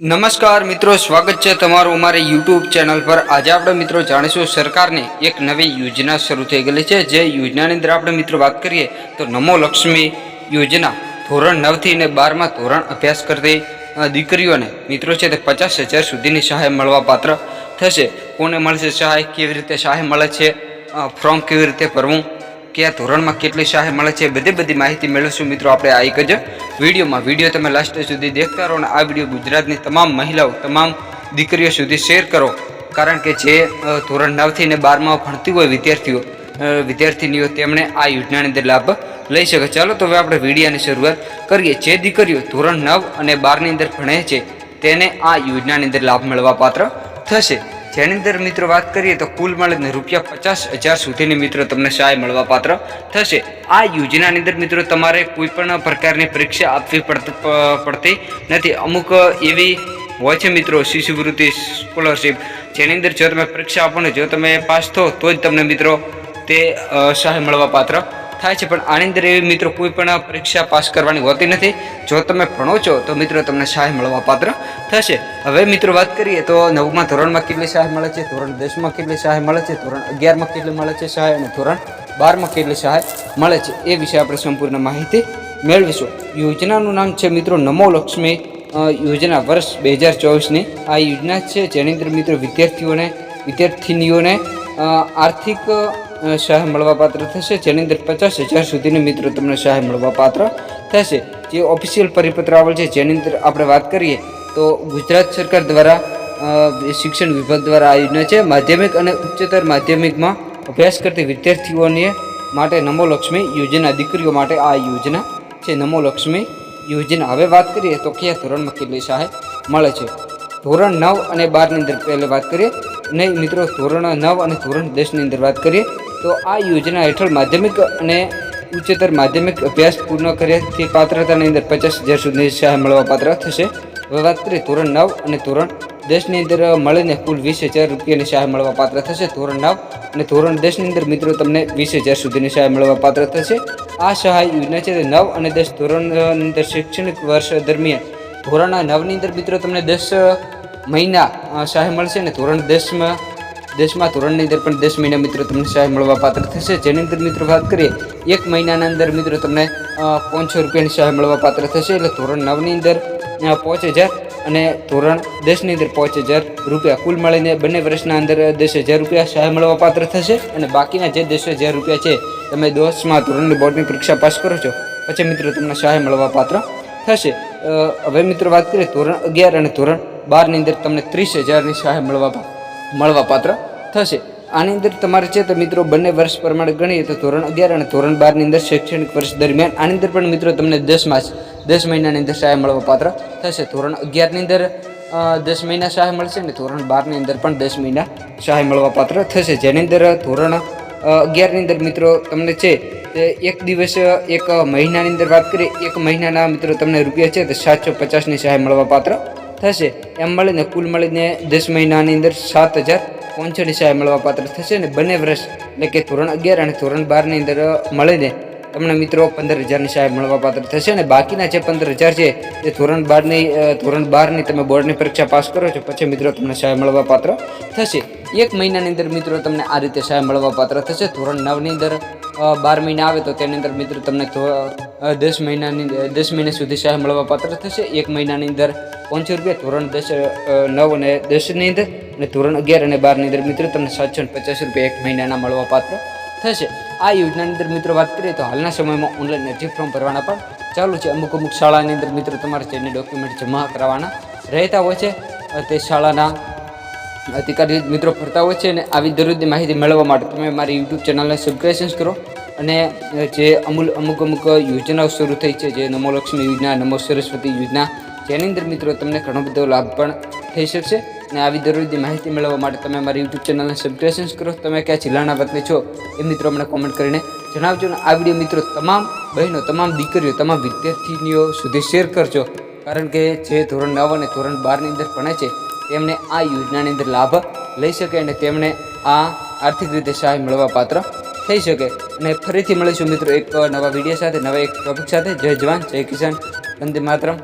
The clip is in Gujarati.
નમસ્કાર મિત્રો, સ્વાગત છે તમારું અમારી યુટ્યુબ ચેનલ પર. આજે આપણે મિત્રો જાણીશું સરકારની એક નવી યોજના શરૂ થઈ ગયેલી છે. જે યોજનાની અંદર આપણે મિત્રો વાત કરીએ તો નમો લક્ષ્મી યોજના, ધોરણ નવથી અને બારમાં ધોરણ અભ્યાસ કરતી દીકરીઓને મિત્રો છે તે પચાસ હજાર સુધીની સહાય મળવા પાત્ર થશે. કોને મળશે સહાય? કેવી રીતે સહાય મળે છે? ફોર્મ કેવી રીતે ભરવું? કયા ધોરણમાં કેટલી સહાય મળે છે બધી બધી માહિતી મેળવશું મિત્રો આપણે આ એક જ વિડીયોમાં. વીડિયો તમે લાસ્ટ સુધી દેખતા રહો અને આ વીડિયો ગુજરાતની તમામ મહિલાઓ, તમામ દીકરીઓ સુધી શેર કરો. કારણ કે જે ધોરણ નવથી ને બારમાં ભણતી હોય વિદ્યાર્થીઓ વિદ્યાર્થીનીઓ તેમણે આ યોજનાની અંદર લાભ લઈ શકે. ચાલો તો હવે આપણે વિડીયાની શરૂઆત કરીએ. જે દીકરીઓ ધોરણ નવ અને બારની અંદર ભણે છે, તેને આ યોજનાની અંદર લાભ મળવા પાત્ર થશે. જેની અંદર મિત્રો વાત કરીએ તો કુલ મળીને રૂપિયા પચાસ હજાર સુધીની મિત્રો તમને સહાય મળવા પાત્ર થશે. આ યોજનાની અંદર મિત્રો તમારે કોઈ પણ પ્રકારની પરીક્ષા આપવી પડ- પડતી નથી. અમુક એવી હોય છે મિત્રો શિષ્યવૃત્તિ સ્કોલરશીપ જેની અંદર જો તમે પરીક્ષા આપો ને જો તમે પાસ થો તો જ તમને મિત્રો તે સહાય મળવા પાત્ર થાય છે, પણ આની અંદર એવી મિત્રો કોઈ પણ પરીક્ષા પાસ કરવાની હોતી નથી. જો તમે ભણો છો, તો મિત્રો તમને સહાય મળવા પાત્ર થશે. હવે મિત્રો વાત કરીએ, તો નવમા ધોરણમાં કેટલી સહાય મળે છે? ધોરણ દસમાં કેટલી સહાય મળે છે? ધોરણ અગિયારમાં કેટલી મળે છે સહાય અને ધોરણ બારમાં કેટલી સહાય મળે છે? એ વિશે આપણે સંપૂર્ણ માહિતી મેળવીશું. યોજનાનું નામ છે મિત્રો નમો લક્ષ્મી યોજના વર્ષ બે હજાર ચોવીસની. આ યોજના છે, જેની અંદર મિત્રો વિદ્યાર્થીઓને, વિદ્યાર્થિનીઓને આર્થિક સહાય મળવા પાત્ર થશે, જેની અંદર પચાસ હજાર સુધીની મિત્રો તમને સહાય મળવા પાત્ર થશે. જે ઓફિશિયલ પરિપત્ર આવેલ છે, જેની અંદર આપણે વાત કરીએ, તો ગુજરાત સરકાર દ્વારા શિક્ષણ વિભાગ દ્વારા આ યોજના છે. માધ્યમિક અને ઉચ્ચતર માધ્યમિકમાં અભ્યાસ કરતી વિદ્યાર્થીઓને માટે નમો લક્ષ્મી યોજના, દીકરીઓ માટે આ યોજના છે. નમો લક્ષ્મી યોજના. હવે વાત કરીએ તો કયા ધોરણમાં કેટલી સહાય મળે છે? ધોરણ નવ અને બારની અંદર પહેલે વાત કરીએ. નહીં મિત્રો, ધોરણ નવ અને ધોરણ દસની અંદર વાત કરીએ. તો આ યોજના હેઠળ માધ્યમિક અને ઉચ્ચતર માધ્યમિક અભ્યાસ પૂર્ણ કર્યાથી પાત્રતાની અંદર પચાસ હજાર સુધીની સહાય મળવા પાત્ર થશે. હવે વાત ધોરણ નવ અને ધોરણ દસની અંદર મળીને કુલ વીસ હજાર રૂપિયાની સહાય મળવા પાત્ર થશે. ધોરણ નવ અને ધોરણ દસની અંદર મિત્રો તમને વીસ હજાર સુધીની સહાય મળવા પાત્ર થશે. આ સહાય યોજના છે નવ અને દસ ધોરણની અંદર શૈક્ષણિક વર્ષ દરમિયાન ધોરણ નવની અંદર મિત્રો તમને દસ મહિના સહાય મળશે અને ધોરણ દસમાં દસમા ધોરણની અંદર પણ દસ મહિના મિત્રો તમને સહાય મળવા પાત્ર થશે. જેની અંદર મિત્રો વાત કરીએ, એક મહિનાના અંદર મિત્રો તમને પાંચસો રૂપિયાની સહાય મળવા પાત્ર થશે. એટલે ધોરણ નવની અંદર પાંચ હજાર અને ધોરણ દસની અંદર પાંચ હજાર રૂપિયા. કુલ મળીને બંને વર્ષના અંદર દસ હજાર રૂપિયા સહાય મળવા પાત્ર થશે. અને બાકીના જે દસ હજાર રૂપિયા છે, તમે દસમાં ધોરણની બોર્ડની પરીક્ષા પાસ કરો છો, પછી મિત્રો તમને સહાય મળવા પાત્ર થશે. હવે મિત્રો વાત કરીએ ધોરણ અગિયાર અને ધોરણ બારની અંદર તમને ત્રીસ હજારની સહાય મળવા પા- મળવા પાત્ર થશે. આની અંદર તમારે છે તો મિત્રો બંને વર્ષ પ્રમાણે ગણીએ તો ધોરણ અગિયાર અને ધોરણ બારની અંદર શૈક્ષણિક વર્ષ દરમિયાન આની અંદર પણ મિત્રો તમને દસ માસ, દસ મહિનાની અંદર સહાય મળવા પાત્ર થશે. ધોરણ અગિયારની અંદર દસ મહિના સહાય મળશે અને ધોરણ બારની અંદર પણ દસ મહિના સહાય મળવા પાત્ર થશે. જેની અંદર ધોરણ અગિયારની અંદર મિત્રો તમને છે તે એક દિવસ, એક મહિનાની અંદર વાત કરીએ, એક મહિનાના મિત્રો તમને રૂપિયા છે તો સાતસો પચાસની સહાય મળવા પાત્ર થશે. એમ મળીને કુલ મળીને દસ મહિનાની અંદર સાત હજાર પોંચડી સહાય મળવાપાત્ર થશે અને બંને વર્ષ, એટલે કે ધોરણ અગિયાર અને ધોરણ બારની અંદર મળીને તમને મિત્રો પંદર હજારની સહાય મળવા પાત્ર થશે અને બાકીના જે પંદર હજાર છે, એ ધોરણ બારની ધોરણ બારની તમે બોર્ડની પરીક્ષા પાસ કરો છો, પછી મિત્રો તમને સહાય મળવા પાત્ર થશે. એક મહિનાની અંદર મિત્રો તમને આ રીતે સહાય મળવા પાત્ર થશે. ધોરણ નવની અંદર બાર મહિના આવે તો તેની અંદર મિત્રો તમને દસ મહિનાની દસ મહિના સુધી સહાય મળવા પાત્ર થશે. એક મહિનાની અંદર પાંચસો રૂપિયા, ધોરણ દસ નવ અને દસની અંદર અને ધોરણ અગિયાર અને બારની અંદર મિત્રો તમને સાતસો પચાસ રૂપિયા એક મહિનાના મળવા પાત્ર થશે. આ યોજનાની અંદર મિત્રો વાત કરીએ તો હાલના સમયમાં ઓનલાઈન અરજી ફોર્મ ભરવાના પણ ચાલુ છે. અમુક અમુક શાળાની અંદર મિત્રો તમારે જેને ડોક્યુમેન્ટ જમા કરાવવાના રહેતા હોય છે. તે શાળાના અધિકારી મિત્રો ફરતા હોય છે અને આવી દરરોજની માહિતી મેળવવા માટે તમે મારી યુટ્યુબ ચેનલને સબસ્ક્રાઇબ કરો અને જે અમુલ, અમુક અમુક યોજનાઓ શરૂ થઈ છે, જે નમો લક્ષ્મી યોજના, નમો સરસ્વતી યોજના, જેની અંદર મિત્રો તમને ઘણો બધો લાભ પણ થઈ શકશે. અને આવી દરરોજની માહિતી મેળવવા માટે તમે મારી યુટ્યુબ ચેનલને સબસ્ક્રાઇબ કરો. તમે કયા જિલ્લાના વતની છો એ મિત્રો અમને કોમેન્ટ કરીને જણાવજો. અને આ વીડિયો મિત્રો તમામ બહેનો, તમામ દીકરીઓ, તમામ વિદ્યાર્થીનીઓ સુધી શેર કરજો. કારણ કે જે ધોરણ નવ અને ધોરણ બારની અંદર ભણે છે તેમને આ યોજનાની અંદર લાભ લઈ શકે અને તેમણે આ આર્થિક રીતે સહાય મળવા પાત્ર થઈ શકે. અને ફરીથી મળીશું મિત્રો એક નવા વીડિયો સાથે, નવા એક ટોપિક સાથે. જય જવાન, જય કિસાન. વંદે માતરમ.